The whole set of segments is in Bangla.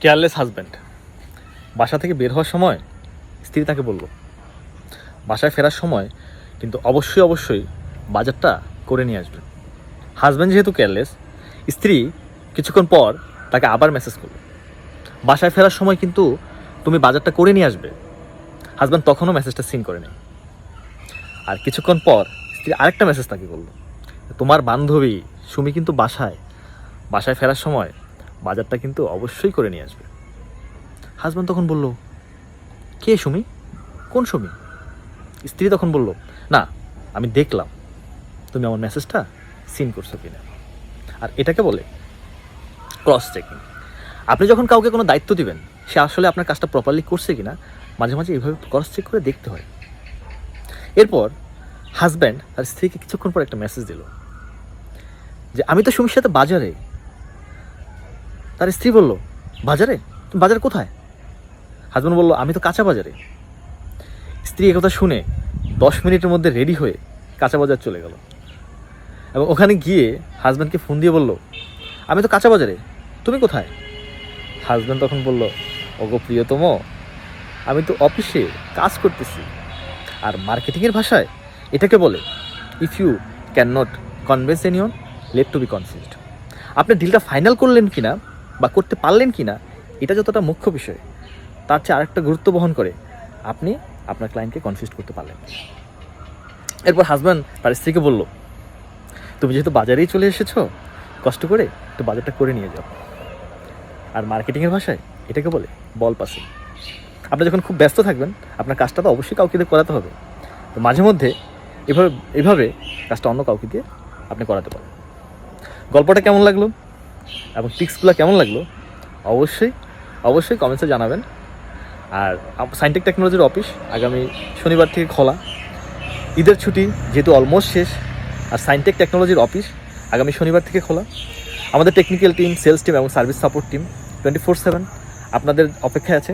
কেয়ারলেস হাজব্যান্ড বাসা থেকে বের হওয়ার সময় স্ত্রী তাকে বলল, বাসায় ফেরার সময় কিন্তু অবশ্যই অবশ্যই বাজারটা করে নিয়ে আসবে। হাজব্যান্ড যেহেতু কেয়ারলেস স্ত্রী কিছুক্ষণ পর তাকে আবার মেসেজ করল, বাসায় ফেরার সময় কিন্তু তুমি বাজারটা করে নিয়ে আসবে। হাজব্যান্ড তখনও মেসেজটা সিন করে নেয়। আর কিছুক্ষণ পর স্ত্রী আরেকটা মেসেজ তাকে করল তোমার বান্ধবী সুমি কিন্তু বাসায় বাসায় ফেরার সময় বাজারটা কিন্তু অবশ্যই করে নিয়ে আসবে। হাজব্যান্ড তখন বলল, কে সুমি? কোন সুমি? স্ত্রী তখন বলল, না, আমি দেখলাম। তুমি আমার মেসেজটা সিন করছ কিনা? আর এটাকে বলে ক্রস চেকিং আপনি যখন কাউকে কোনো দায়িত্ব দিবেন, সে আসলে আপনার কাজটা প্রপারলি করছে কিনা, মাঝে মাঝে এইভাবে ক্রস চেক করে দেখতে হয়। এরপর হাজব্যান্ড তার স্ত্রীকে কিছুক্ষণ পর একটা মেসেজ দিল যে, আমি তো সুমির সাথে বাজারে তার স্ত্রী বলল, বাজারে? বাজার কোথায়? হাজব্যান্ড বলল, আমি তো কাঁচা বাজারে। স্ত্রী একথা শুনে দশ মিনিটের মধ্যে রেডি হয়ে কাঁচা বাজার চলে গেল। এবং ওখানে গিয়ে হাজব্যান্ডকে ফোন দিয়ে বলল, আমি তো কাঁচা বাজারে, তুমি কোথায়? হাজব্যান্ড তখন বলল, ওগো প্রিয়তম, আমি তো অফিসে কাজ করতেছি। আর মার্কেটিংয়ের ভাষায় এটাকে বলে if you can not convince anyone let to be consist আপনি ডিলটা ফাইনাল করলেন কিনা বা করতে পারলেন কি না, এটা যতটা মুখ্য বিষয়, তার চেয়ে আরেকটা গুরুত্ব বহন করে আপনি আপনার ক্লায়েন্টকে কনফিউজ করতে পারলেন। এরপর হাজব্যান্ড তার স্ত্রীকে বলল, তুমি যেহেতু বাজারেই চলে এসেছ, কষ্ট করে একটু বাজারটা করে নিয়ে যাও। আর মার্কেটিংয়ের ভাষায় এটাকে বলে বল পাসিং আপনি যখন খুব ব্যস্ত থাকবেন, আপনার কাজটা তো অবশ্যই কাউকে দিয়ে করাতে হবে। তো মাঝে মধ্যে এভাবে এভাবে কাজটা অন্য কাউকে দিয়ে আপনি করাতে পারেন। গল্পটা কেমন লাগল? এবং টিক্সগুলো কেমন লাগল? অবশ্যই অবশ্যই কমেন্টসে জানাবেন। আর সাইন্টেক টেকনোলজির অফিস আগামী শনিবার থেকে খোলা। ঈদের ছুটি যেহেতু অলমোস্ট শেষ, আর সাইন্টেক টেকনোলজির অফিস আগামী শনিবার থেকে খোলা। আমাদের টেকনিক্যাল টিম সেলস টিম এবং service support team twenty four seven আপনাদের অপেক্ষায় আছে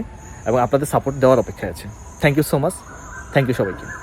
এবং আপনাদের সাপোর্ট দেওয়ার অপেক্ষায় আছে। Thank you so much thank you সবাইকে।